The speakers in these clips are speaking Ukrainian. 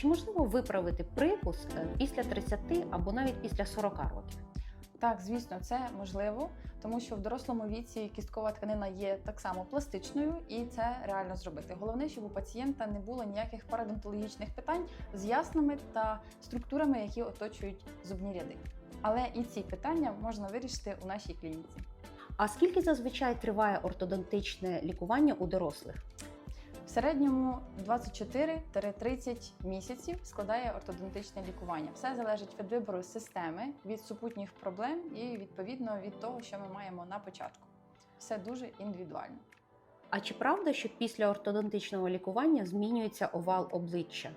чи можливо виправити прикус е, після 30 або навіть після 40 років? Так, звісно, це можливо, тому що в дорослому віці кісткова тканина є так само пластичною, і це реально зробити. Головне, щоб у пацієнта не було ніяких парадонтологічних питань з яснами та структурами, які оточують зубні ряди. Але і ці питання можна вирішити у нашій клініці. А скільки зазвичай триває ортодонтичне лікування у дорослих? В середньому 24-30 місяців складає ортодонтичне лікування. Все залежить від вибору системи, від супутніх проблем і відповідно від того, що ми маємо на початку. Все дуже індивідуально. А чи правда, що після ортодонтичного лікування змінюється овал обличчя?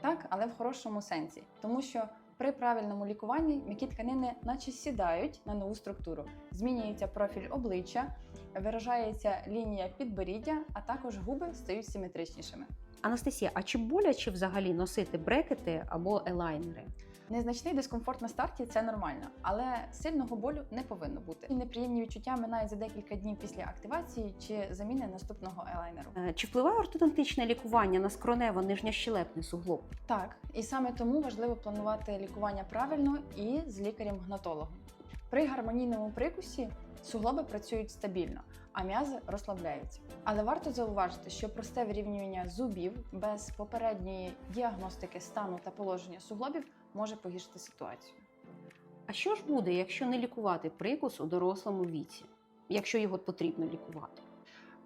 Так, але в хорошому сенсі, тому що при правильному лікуванні м'які тканини наче сідають на нову структуру, змінюється профіль обличчя, виражається лінія підборіддя, а також губи стають симетричнішими. Анастасія, а чи боляче взагалі носити брекети або елайнери? Незначний дискомфорт на старті це нормально, але сильного болю не повинно бути. І неприємні відчуття минають за декілька днів після активації чи заміни наступного елайнеру. Е, Чи впливає ортодонтичне лікування на скронево нижньощелепний суглоб? Так, і саме тому важливо планувати лікування правильно і з лікарем-гнатологом. При гармонійному прикусі суглоби працюють стабільно, а м'язи розслабляються. Але варто зауважити, що просте вирівнювання зубів без попередньої діагностики стану та положення суглобів може погіршити ситуацію. А що ж буде, якщо не лікувати прикус у дорослому віці, якщо його потрібно лікувати?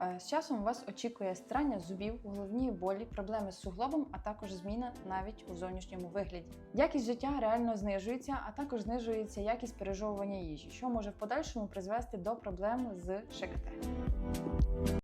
Е, З часом вас очікує страння зубів, головні болі, проблеми з суглобом, а також зміна навіть у зовнішньому вигляді. Якість життя реально знижується, а також знижується якість пережовування їжі, що може в подальшому призвести до проблем з ШКТ.